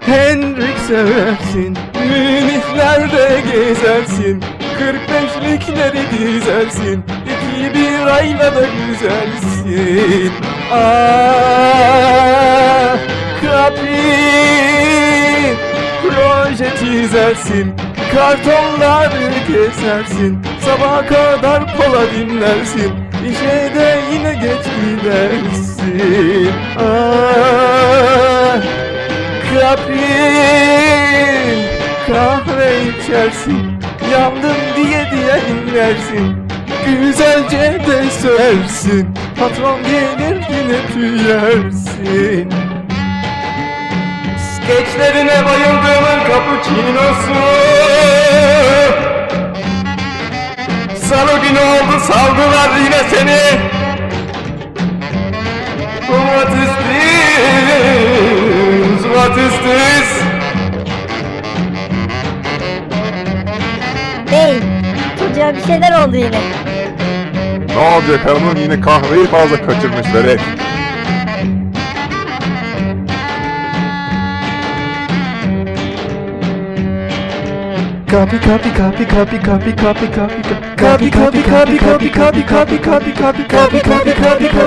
Henrik seversin, Münihler'de gezersin, 45'likleri dizelsin, iki bir aynada güzelsin. Ah, kapri, proje çizersin, kartonları kesersin, Sabaha kadar kola dinlersin İşe de yine geç gidersin. Ah Kapri Kahve içersin Yandım diye diye inlersin Güzelce de söylersin Patron gelir yine tüyersin. Skeçlerine bayıldığımın cappuccinosu Salı günü oldu saldılar yine seni What is this? What is this? Bey, çocuğa bir şeyler oldu yine. Ne olacak hanımım yine kahveyi fazla kaçırmış verek. Copy, copy, copy, copy, copy, copy, copy, copy, copy, copy, copy, copy, copy, copy, copy, copy, copy, copy, copy, copy.